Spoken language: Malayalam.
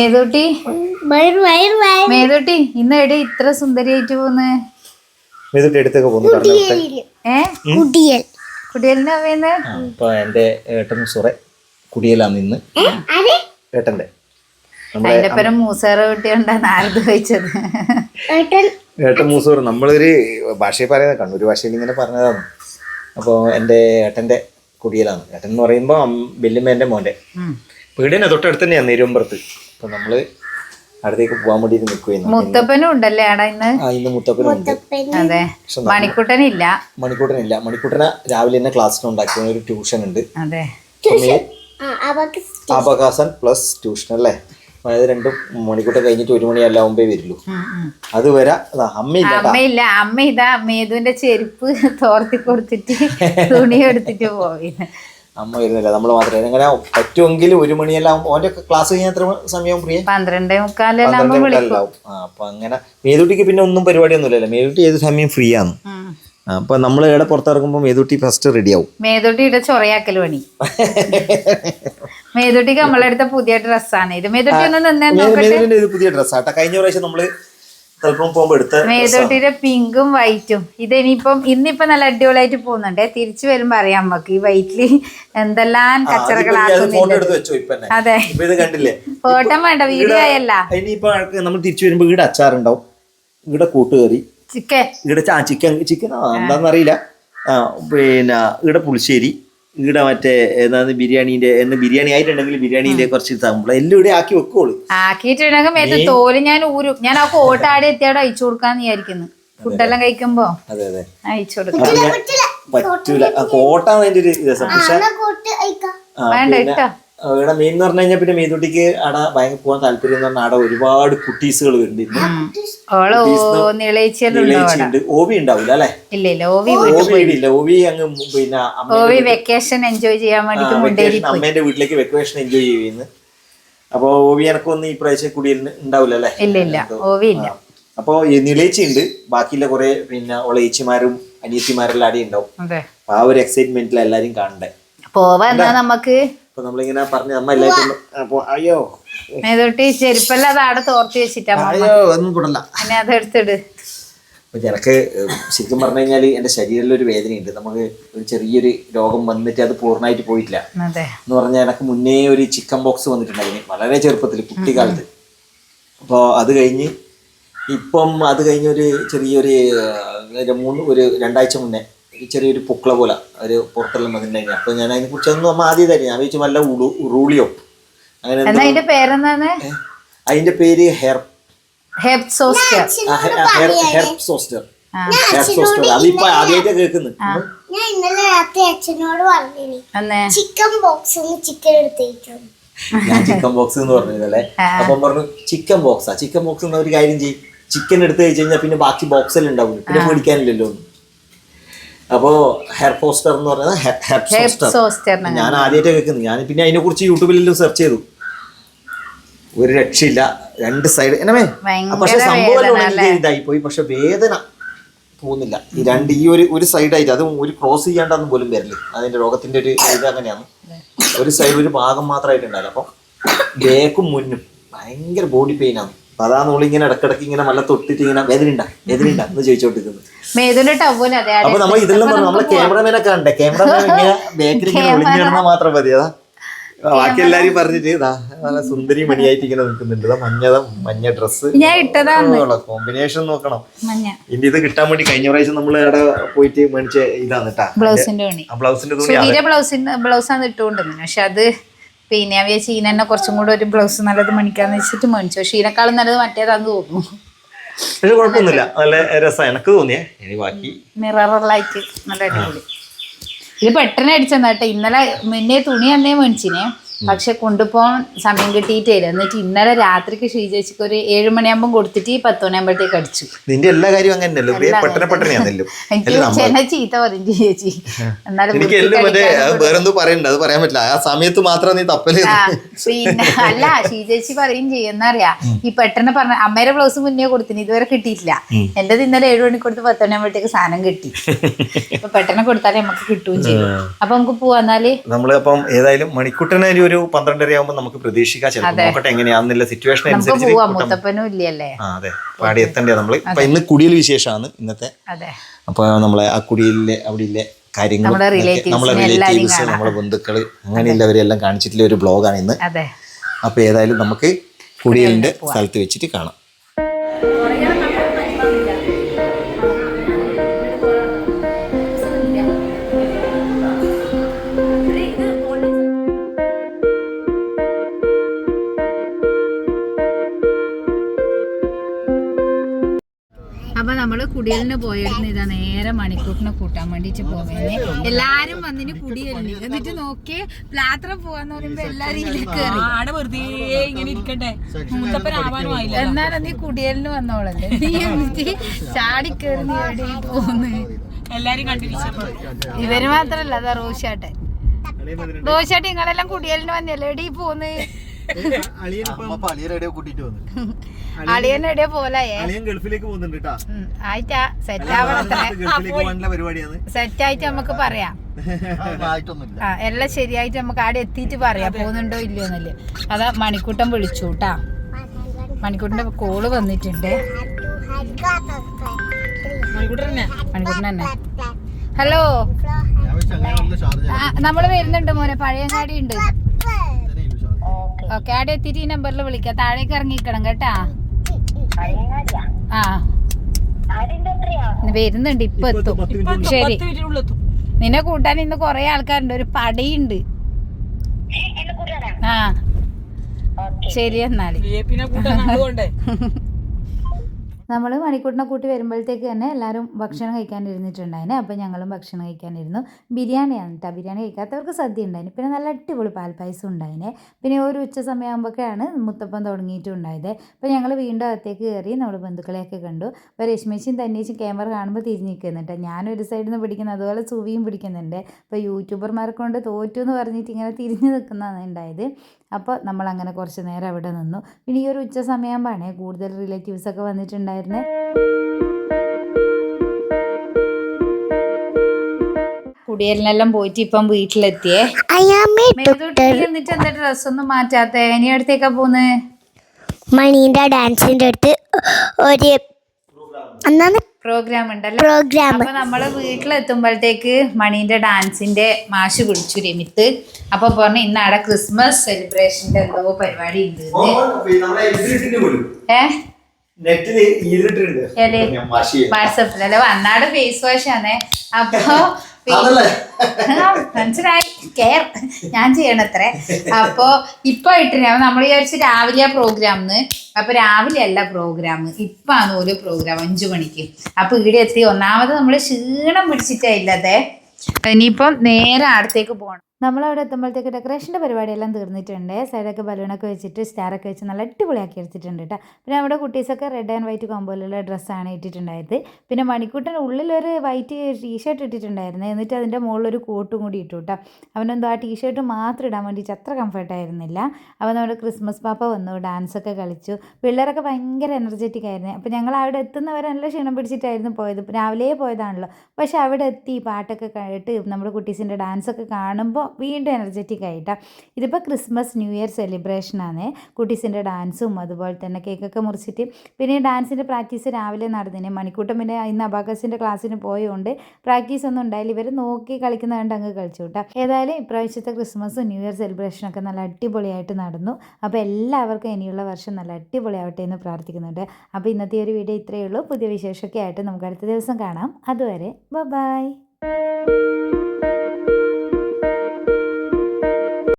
മേതൂട്ടി. മേതൂട്ടി ഇന്ന് എടി ഇത്ര സുന്ദരിയായിട്ട് പോന്ന് മേതുട്ടി എടുത്തൊക്കെ പോകുന്നു കുടിയൽ ഏ? കുട്ടിയൽ കുടിയലിന് അവന്ന് അപ്പൊ എന്റെ ഏട്ടൻ സുറെ കുടിയലാണ് ഇന്ന് അതെ ഏട്ടന്റെ അതിന്റെ പേര് മൂസേറ കുട്ടിയുണ്ടാ നാരദ വെച്ചത് ഏട്ടൻ? മൂസൂർ നമ്മളൊരു ഭാഷയിൽ പറയുന്നത് കണ്ണൂർ ഭാഷയിൽ ഇങ്ങനെ പറഞ്ഞതാണ്. അപ്പോൾ എന്റെ ഏട്ടന്റെ കുടിയലാണ് ഏട്ടൻ എന്ന് പറയുമ്പോൾ വല്യമ്മേന്റെ മോന്റെ. വീടിനെ തൊട്ടടുത്ത് തന്നെയാണ് നെരുമ്പുറത്ത് അപ്പോൾ നമ്മൾ അടുത്തേക്ക് പോകാൻ വേണ്ടിയിട്ട് നിൽക്കുകയാണ് മുത്തപ്പനും ഉണ്ടല്ലേ ആടാ ഇന്ന്? ആ ഇന്ന് മുത്തപ്പനുണ്ട് അതെ. മണിക്കുട്ടനില്ല. മണിക്കൂട്ടനില്ല. മണിക്കൂട്ടനെ രാവിലെ തന്നെ ക്ലാസ്സിനുണ്ടാക്കിയ ഒരു ട്യൂഷൻ ഉണ്ട്. അതെ. ആ അവക്ക് അപകാസൻ പ്ലസ് ട്യൂഷൻ അല്ലേ? അതായത് രണ്ടും മണിക്കൂട്ടം കഴിഞ്ഞിട്ട് ഒരു മണി ആകുമ്പേ വരുള്ളൂ. ഉം, ഉം. അതുവരെ അതാ അമ്മയില്ല കേട്ടാ. അമ്മയില്ല. അമ്മ ഇതാ മേതുവിന്റെ ചെരുപ്പ് തോർത്തി കൊടുത്തിട്ട് തുണി എടുത്തിട്ട് പോയി അമ്മ വരുന്നില്ല. നമ്മൾ മാത്രമേ അങ്ങനെ പറ്റുമെങ്കിൽ ഒരു മണിയെല്ലാം ഓന്റെ ക്ലാസ് കഴിഞ്ഞാൽ എത്ര സമയം പ്രിയ? പന്ത്രണ്ടേ മുക്കാലെല്ലാം അപ്പൊ അങ്ങനെ മേതുട്ടിക്ക് പിന്നെ ഒന്നും പരിപാടിയൊന്നുമില്ലല്ലോ. മേതുട്ടി ഏത് സമയം ഫ്രീ ആണ്? അപ്പൊ നമ്മൾ ഇവിടെ പുറത്തിറങ്ങുമ്പോൾ മേതുട്ടി ഫസ്റ്റ് റെഡി ആവും. മേതുട്ടിയുടെ ചൊറയാക്കൽ പണി. മേതുട്ടിക്ക് നമ്മളെടുത്ത പുതിയ ഡ്രസ്സാണ് ഇത് മേതുട്ടി ഒന്ന് നിന്നേ പുതിയ ഡ്രസ്സാട്ടെ കഴിഞ്ഞ പ്രാവശ്യം നമ്മൾ തലപ്പം പോകുമ്പോ എടുത്ത മേതോട്ടിയുടെ പിങ്കും വൈറ്റും ഇത് ഇനിയിപ്പം ഇന്നിപ്പം നല്ല അടിപൊളിയായിട്ട് പോകുന്നുണ്ട്. തിരിച്ചു വരുമ്പോ അറിയാം നമുക്ക് ഈ വൈറ്റിൽ എന്തെല്ലാം തന്നെ. അതെ. ഇത് കണ്ടില്ലേ? ഫോട്ടോ വേണ്ട വീഡിയോ ആയല്ല. ഇനിയിപ്പോ നമ്മൾ തിരിച്ചു വരുമ്പോ ഇവിടെ അച്ചാറുണ്ടാവും. ഇവിടെ കൂട്ടുകറി. ചിക്കൻ. ഇവിടെ ചിക്കൻ ചിക്കൻ എന്താണെന്നറിയില്ല പിന്നെ ഇവിടെ പുളിശ്ശേരി. ഇവിടെ മറ്റേ ഏതാണ് ബിരിയാണിന്റെ എന്ന ബിരിയാണി ആയിട്ടുണ്ടെങ്കിൽ ബിരിയാണിന്റെ കുറച്ച് നമ്മൾ എല്ലാം ഇവിടെ ആക്കി വെക്കോളൂ. ആക്കിയിട്ടുണ്ടെങ്കിൽ തോൽ ഞാൻ ഊരും. ഞാൻ ആ കോട്ടാടി എത്തിയാടെ അയച്ചു കൊടുക്കാന്ന് വിചാരിക്കുന്നു. ഫുഡെല്ലാം കഴിക്കുമ്പോ? അതെ അതെ. അയച്ചു കൊടുക്കാം. പറ്റൂല. ആ കോട്ടാണ് അതിന്റെ ഒരു രസം. പക്ഷെ വേണ്ട ഇട്ടോ. ഇവിടെ മീൻ എന്ന് പറഞ്ഞു കഴിഞ്ഞാൽ പിന്നെ മീൻതുട്ടിക്ക് അവിടെ ഭയങ്കര പോകാൻ താല്പര്യം എന്ന് പറഞ്ഞാൽ അവിടെ ഒരുപാട് കുട്ടീസുകൾ വരുന്നുണ്ട്. ഓവി ഉണ്ടാവില്ല അല്ലെ? ഇല്ല ഇല്ല ഓവി ഇല്ല അങ്ങ് പിന്നെ അമ്മ ഓവി വെക്കേഷൻ എൻജോയ് ചെയ്യാൻ വേണ്ടി മുണ്ടേരി വെക്കേഷൻ അമ്മേന്റെ വീട്ടിലേക്ക് വെക്കേഷൻ എൻജോയ് ചെയ്യുന്നു അപ്പൊ ഓവി എനക്കൊന്നും ഈ പ്രാവശ്യം കുടിയിൽ ഉണ്ടാവില്ല അല്ലെ? ഇല്ല ഇല്ല ഓവി ഇല്ല. അപ്പൊ ഉണ്ട് ബാക്കിയുള്ള കുറെ പിന്നെ ഓളെ ഏച്ചിമാരും അനിയത്തിമാരെല്ലാം അടി ഉണ്ടാവും ആ ഒരു എക്സൈറ്റ്മെന്റിൽ എല്ലാരും കാണണ്ടേ. പോവാ എന്നാ നമുക്ക് അപ്പൊ നമ്മളിങ്ങനെ പറഞ്ഞു അമ്മ എല്ലാവർക്കും അപ്പൊ അയ്യോ. മേതൊട്ടി ചെരുപ്പെല്ലാം അത് അവിടെ തോർത്തി വെച്ചിട്ടാ. അയ്യോ ഒന്നും കൂടല്ല പിന്നെ അത് എടുത്തിട് അപ്പൊ എനിക്ക് ശരിക്കും പറഞ്ഞു കഴിഞ്ഞാൽ എന്റെ ശരീരത്തിൽ ഒരു വേദനയുണ്ട്. നമുക്ക് ഒരു ചെറിയൊരു രോഗം വന്നിട്ട് അത് പൂർണമായിട്ട് പോയിട്ടില്ല. എന്ന് പറഞ്ഞാൽ എനിക്ക് മുന്നേ ഒരു ചിക്കൻ ബോക്സ് വന്നിട്ടുണ്ടായിരുന്നു. വളരെ ചെറുപ്പത്തിൽ കുട്ടിക്കാലത്ത്. അപ്പോൾ അത് കഴിഞ്ഞ് ഇപ്പം അത് കഴിഞ്ഞൊരു ചെറിയൊരു മൂന്ന് ഒരു രണ്ടാഴ്ച മുന്നേ ചെറിയൊരു പൊക്കള പോലെ ഒരു പുറത്തുള്ള വന്നിട്ടുണ്ടായിരുന്നു അപ്പൊ ഞാൻ അതിനെ കുറിച്ചൊന്നും അമ്മ ആദ്യം തന്നെ ഞാൻ വെച്ച് വല്ല റൂളിയോ ഉറൂളിയോ. അങ്ങനെ അതിന്റെ പേരെന്താണ്? അതിന്റെ പേര് ഹെർ സോസ്റ്റർ സോസ്റ്റർ ഹെർപ്പ് സോസ്റ്റർ അതിപ്പോ ആദ്യമായിട്ട് കേൾക്കുന്നു. ഞാൻ ഇന്നലെ രാത്രി അച്ഛനോട് പറഞ്ഞിനി. അന്നേ. ചിക്കൻ ബോക്സ് ചിക്കൻ ഞാൻ ചിക്കൻ ബോക്സ് എന്ന് അപ്പം പറഞ്ഞു ചിക്കൻ ബോക്സാ. ചിക്കൻ ബോക്സ് എന്ന ഒരു കാര്യം ചെയ്യും. ചിക്കൻ എടുത്ത് കഴിച്ച് കഴിഞ്ഞാൽ പിന്നെ ബാക്കി ബോക്സിൽ ഉണ്ടാവില്ല പിന്നെ മേടിക്കാനില്ലല്ലോ. ഒന്നും. അപ്പോ ഹെയർ പോസ്റ്റർ എന്ന് പറയുന്നത് ഞാൻ ആദ്യമായിട്ട് കേൾക്കുന്നത്. ഞാൻ പിന്നെ അതിനെ കുറിച്ച് യൂട്യൂബിലും സെർച്ച് ചെയ്തു. ഒരു രക്ഷയില്ല. രണ്ട് സൈഡ് എന്നമേ ഭയങ്കര പക്ഷെ സംഭവം ഇതായി പോയി. പക്ഷെ വേദന പോകുന്നില്ല. ഈ രണ്ട് ഈ ഒരു ഒരു സൈഡായിട്ട് അതും ഒരു ക്രോസ് ചെയ്യാണ്ടെന്ന് പോലും വരില്ല. അതിന്റെ രോഗത്തിന്റെ ഒരു ഇത് അങ്ങനെയാണ്. ഒരു സൈഡ് ഒരു ഭാഗം മാത്രമായിട്ടുണ്ടായിരുന്നു അപ്പൊ അപ്പം ബേക്കും മുന്നും ഭയങ്കര ബോഡി പെയിൻ ആണ്. അപ്പൊ അതാണ് നമ്മൾ ഇങ്ങനെ ഇടക്കിടക്ക് ഇങ്ങനെ നല്ല തൊട്ടിട്ട് ഇങ്ങനെ വേദനയുണ്ട വേദനയുണ്ട എന്ന് ചോദിച്ചോണ്ടിരിക്കുന്നത് അതെ അപ്പൊ നമ്മൾ ഇതെല്ലാം പറഞ്ഞു നമ്മളെ ക്യാമറമാനൊക്കെ കണ്ടേ ക്യാമറമാൻ ഇങ്ങനെ ബേക്കറി ഇങ്ങനെ ഒളിഞ്ഞിടുന്ന മാത്രം മതി. അതാ. ബാക്കി എല്ലാരും പറഞ്ഞിട്ട് ഇതാ നല്ല സുന്ദരി മണിയായിട്ട് ഇങ്ങനെ നിൽക്കുന്നുണ്ട്. ഇതാ മഞ്ഞത മഞ്ഞ ഡ്രസ് കോമ്പിനേഷൻ നോക്കണം. ഇനി ഇത് കിട്ടാൻ വേണ്ടി കഴിഞ്ഞ പ്രാവശ്യം നമ്മൾ അവിടെ പോയിട്ട് മേടിച്ച ഇതാണ് കേട്ടാ ബ്ലൗസിന്റെ ബ്ലൗസിന്റെ തുണി ആണ് ബ്ലൗസിന്റെ ബ്ലൗസാണ് ഇട്ടുകൊണ്ടിരുന്നത്. പക്ഷെ അത് പിന്നെ അവ ഷീന തന്നെ കുറച്ചും കൂടെ ഒരു ബ്ലൗസ് നല്ലത് മണിക്കാന്ന് വെച്ചിട്ട് മേടിച്ചു. പക്ഷെ ഇതിനേക്കാളും നല്ലത് മറ്റേതാന്ന് തോന്നുന്നു. പക്ഷെ കുഴപ്പമൊന്നുമില്ല. നല്ല രസം. എനിക്ക് തോന്നിയേ. ഇനി ബാക്കി. മിററിലായിട്ട് നല്ല അടിപൊളി ഇത് പെട്ടെന്ന് അടിച്ചെന്നാട്ടെ ഇന്നലെ മുന്നേ തുണി അന്നേ മേടിച്ചിനെ. പക്ഷെ കൊണ്ടുപോകാൻ സമയം കിട്ടിയിട്ടില്ല എന്നിട്ട് ഇന്നലെ രാത്രിക്ക് ശ്രീചേച്ചിക്ക് ഒരു ഏഴുമണിയാകുമ്പോൾ കൊടുത്തിട്ട് പത്ത് മണിയാകുമ്പോഴത്തേക്ക് അടിച്ചു. നിന്റെ എല്ലാ കാര്യവും അങ്ങനെയല്ലോ എനിക്ക് ചേച്ചി ചീത്ത പറഞ്ഞു ചേച്ചി. എന്നാലും എനിക്ക് എല്ലാം മറ്റേ വേറെന്തോ പറയണ്ട. അത് പറയാൻ പറ്റില്ല. ആ സമയത്ത് മാത്രം നീ തപ്പൽ. ആ, പിന്നെ അല്ല ഷീജേച്ചി പറയും ചെയ്യുന്നറിയാ ഈ പെട്ടെന്ന് പറഞ്ഞ അമ്മയുടെ ബ്ലൗസ് മുന്നേ കൊടുത്തിന്. ഇതുവരെ കിട്ടിയിട്ടില്ല. എന്റെ ഇന്നലെ ഏഴു മണിക്ക് കൊടുത്ത് പത്ത് മണിയാകുമ്പോഴത്തേക്ക് സാധനം കിട്ടി. പെട്ടെന്ന് കൊടുത്താലേ നമുക്ക് കിട്ടുകയും ചെയ്യും. അപ്പൊ നമുക്ക് പോവാന്നാൽ നമ്മളിപ്പം ഏതായാലും മണിക്കുട്ടനെ ഒരു പന്ത്രണ്ടര ആകുമ്പോൾ നമുക്ക് പ്രതീക്ഷിക്കാം. ചിലപ്പോൾ നോക്കട്ടെ എങ്ങനെയാന്നുള്ള സിറ്റുവേഷൻ അനുസരിച്ച് ആ അതെ. പാടി എത്തണ്ടേ നമ്മൾ? ഇപ്പൊ ഇന്ന് കുടിയിൽ വിശേഷമാണ് ഇന്നത്തെ. അതെ. അപ്പൊ നമ്മളെ ആ കുടിയിലെ അവിടെ കാര്യങ്ങൾ നമ്മളെ റിലേറ്റീവ്സ് നമ്മളെ ബന്ധുക്കൾ അങ്ങനെയുള്ളവരെല്ലാം കാണിച്ചിട്ടുള്ള ഒരു ബ്ലോഗാണ് ഇന്ന്. അതെ. അപ്പൊ ഏതായാലും നമുക്ക് കുടിയലിന്റെ സ്ഥലത്ത് വെച്ചിട്ട് കാണാം. കുടിയലിന് പോയിരുന്നു ഇതാ നേരെ മണിക്കൂട്ടിനെ കൂട്ടാൻ വേണ്ടിട്ട് പോകുന്നേ എല്ലാരും വന്നിന് കുടിയലിന് എന്നിട്ട് നോക്കി പ്ലാത്ര പോവാന്ന് പറയുമ്പോ എല്ലാരും ഇതിൽ കേറി. ആടെ വെറുതെ ഇങ്ങനെ ഇരിക്കട്ടെ. മുത്തപ്പനാവാനും ആയില്ല എന്നാലും നീ കുടിയലിന് വന്നോളല്ലേ. നീ എന്നിട്ട് ചാടിക്കേറി നീ എവിടെ പോന്ന്. എല്ലാരും ഇവർ മാത്രല്ല അതാ റോഷാട്ടെ റോഷാട്ടെ നിങ്ങളെല്ലാം കുടിയലിന് വന്നല്ലേ? എടീ പോന്ന്. അളിയൻ എവിടെയോ പോലായേ ഗൾഫിലേക്ക് പോകുന്നുണ്ട് കേട്ടാ ഉം, ആയിട്ടാ സെറ്റ് ആവണത്രേ സെറ്റ് ആയിട്ട് നമുക്ക് പറയാം. ആ എല്ലാം ശരിയായിട്ട് നമുക്ക് ആടെ എത്തിയിട്ട് പറയാം. പോകുന്നുണ്ടോ ഇല്ലയോ എന്നല്ലേ. അതാ മണിക്കൂട്ടം വിളിച്ചു കേട്ടാ മണിക്കൂട്ടിന്റെ കോൾ വന്നിട്ടുണ്ട്. മണിക്കൂട്ടൻ തന്നെ ഹലോ നമ്മൾ വരുന്നുണ്ട് മോനെ. പഴയങ്ങാടി ഉണ്ട്. ഓക്കെ ആടെ എത്തിയിട്ട് ഈ നമ്പറിൽ വിളിക്കാം. താഴേക്ക് ഇറങ്ങിക്കണം കേട്ടാ. ആ. വരുന്നുണ്ട് ഇപ്പൊ എത്തും. ശരി. നിന്നെ കൂട്ടാൻ ഇന്ന് കൊറേ ആൾക്കാരുണ്ട്. ഒരു പടയുണ്ട്. ആ. ശരി എന്നാൽ. നമ്മൾ മണിക്കൂട്ടിനെ കൂട്ടി വരുമ്പോഴത്തേക്ക് തന്നെ എല്ലാവരും ഭക്ഷണം കഴിക്കാൻ ഇരുന്നിട്ടുണ്ടായിന് അപ്പോൾ ഞങ്ങളും ഭക്ഷണം കഴിക്കാനിരുന്നു. ബിരിയാണിയാണ് കേട്ടോ ബിരിയാണി കഴിക്കാത്തവർക്ക് സദ്യ ഉണ്ടായിന് പിന്നെ നല്ല അടിപൊളി പാൽപ്പായസം ഉണ്ടായിന്. പിന്നെ ഒരു ഉച്ച സമയമാകുമ്പോഴൊക്കെയാണ് മുത്തപ്പം തുടങ്ങിയിട്ടുണ്ടായത്. അപ്പോൾ ഞങ്ങൾ വീണ്ടും അകത്തേക്ക് കയറി നമ്മൾ ബന്ധുക്കളെയൊക്കെ കണ്ടു. അപ്പോൾ രശ്മിച്ചും തന്നേച്ചും ക്യാമറ കാണുമ്പോൾ തിരിഞ്ഞ് നിൽക്കുന്നുണ്ട് ഞാനൊരു സൈഡിൽ നിന്ന് പിടിക്കുന്നത് അതുപോലെ സുവിയും പിടിക്കുന്നുണ്ട്. അപ്പോൾ യൂട്യൂബർമാരെ കൊണ്ട് തോറ്റു എന്ന് പറഞ്ഞിട്ട് ഇങ്ങനെ തിരിഞ്ഞ് നിൽക്കുന്നതാണ് ഉണ്ടായത്. അപ്പോൾ നമ്മൾ അങ്ങനെ കുറച്ച് നേരം അവിടെ നിന്നു. പിന്നെ ഈ ഒരു ഉച്ച സമയമാകുമ്പോഴാണ് കൂടുതൽ റിലേറ്റീവ്സ് ഒക്കെ വന്നിട്ടുണ്ടായിരുന്നത് കുടിയലിനെല്ലാം പോയിട്ട് ഇപ്പം വീട്ടിലെത്തിയേ. എന്നിട്ട് എന്താ ഡ്രസ് ഒന്നും മാറ്റാത്ത? ഇനി അടുത്തേക്കാ പോന്ന് മണീന്റെ ഡാൻസിന്റെ അടുത്ത് ഒരു പ്രോഗ്രാം ഉണ്ടല്ലോ. പ്രോഗ്രാം അപ്പൊ നമ്മൾ വീട്ടിലെത്തുമ്പോഴത്തേക്ക് മണീന്റെ ഡാൻസിന്റെ മാഷ് വിളിച്ചു രമിത്ത് അപ്പൊ പറഞ്ഞു ഇന്ന് അവിടെ ക്രിസ്മസ് സെലിബ്രേഷന്റെ എന്തോ പരിപാടി ഉണ്ട് ഏ? നെറ്റിൽ ഈരിട്ടുണ്ട്. വാട്സപ്പിലല്ലേ വന്നാട് ഫേസ് വാഷ് ആണ് അപ്പൊ മനസ്സിലായി. കെയർ ഞാൻ ചെയ്യണത്രേ. അപ്പൊ ഇപ്പൊ ഇട്ടിന്. നമ്മൾ വിചാരിച്ചു രാവിലെ പ്രോഗ്രാം അപ്പൊ രാവിലെ അല്ല പ്രോഗ്രാം ഇപ്പാണ് ഒരു പ്രോഗ്രാം. അഞ്ചു മണിക്ക്. അപ്പൊ ഇവിടെ എത്തി. ഒന്നാമത് നമ്മൾ ക്ഷീണം പിടിച്ചിട്ടില്ലതെ ഇനിയിപ്പം നേരെ അടുത്തേക്ക് പോകണം നമ്മളവിടെ എത്തുമ്പോഴത്തേക്ക് ഡെക്കറേഷന്റെ പരിപാടിയെല്ലാം തീർന്നിട്ടുണ്ട്. സൈഡൊക്കെ ബലൂണൊക്കെ വെച്ചിട്ട് സ്റ്റാറൊക്കെ വെച്ച് നല്ല അടിപൊളിയാക്കി എടുത്തിട്ടുണ്ട് കേട്ടോ പിന്നെ നമ്മുടെ കുട്ടീസൊക്കെ റെഡ് ആൻഡ് വൈറ്റ് കോമ്പോയിലുള്ള ഡ്രസ്സാണ് ഇട്ടിട്ടുണ്ടായത്. പിന്നെ മണിക്കൂട്ടൻ ഉള്ളിലൊരു വൈറ്റ് ടീഷർട്ട് ഇട്ടിട്ടുണ്ടായിരുന്നു. എന്നിട്ട് അതിന്റെ മുകളിലൊരു കോട്ടും കൂടി ഇട്ടു കേട്ടോ അവനെന്തോ ആ ടീഷർട്ട് മാത്രം ഇടാൻ വേണ്ടിയിട്ട് അത്ര കംഫർട്ടായിരുന്നില്ല അവൻ നമ്മുടെ ക്രിസ്മസ് പാപ്പ വന്നു ഡാൻസൊക്കെ കളിച്ചു. പിള്ളേരൊക്കെ ഭയങ്കര എനർജറ്റിക് ആയിരുന്നു. അപ്പോൾ ഞങ്ങൾ അവിടെ എത്തുന്നവരെ നല്ല ക്ഷീണം പിടിച്ചിട്ടായിരുന്നു പോയത്. രാവിലെ പോയതാണല്ലോ. പക്ഷേ അവിടെ എത്തി പാട്ടൊക്കെ കേട്ട് നമ്മുടെ കുട്ടീസിന്റെ ഡാൻസൊക്കെ കാണുമ്പോൾ വീണ്ടും എനർജറ്റിക് ആയിട്ടാ. ഇതിപ്പോൾ ക്രിസ്മസ് ന്യൂ ഇയർ സെലിബ്രേഷൻ ആണ്. കുട്ടീസിന്റെ ഡാൻസും അതുപോലെ തന്നെ കേക്കൊക്കെ മുറിച്ചിട്ട്. പിന്നെ ഡാൻസിന്റെ പ്രാക്ടീസ് രാവിലെ നടന്നിന്. മണിക്കൂട്ടം പിന്നെ ഇന്ന് അബാക്കസിന്റെ ക്ലാസ്സിന് പോയതുകൊണ്ട് പ്രാക്ടീസ് ഒന്നും ഉണ്ടായില്ല. ഇവർ നോക്കി കളിക്കുന്ന കണ്ട് അങ്ങ് കളിച്ചു കേട്ടോ ഏതായാലും ഇപ്രാവശ്യത്തെ ക്രിസ്മസും ന്യൂ ഇയർ സെലിബ്രേഷനൊക്കെ നല്ല അടിപൊളിയായിട്ട് നടന്നു. അപ്പോൾ എല്ലാവർക്കും ഇനിയുള്ള വർഷം നല്ല അടിപൊളിയാവട്ടെ എന്ന് പ്രാർത്ഥിക്കുന്നുണ്ട്. അപ്പോൾ ഇന്നത്തെ ഒരു വീഡിയോ ഇത്രയേ ഉള്ളൂ. പുതിയ വിശേഷമൊക്കെ ആയിട്ട് നമുക്ക് അടുത്ത ദിവസം കാണാം. അതുവരെ ബൈ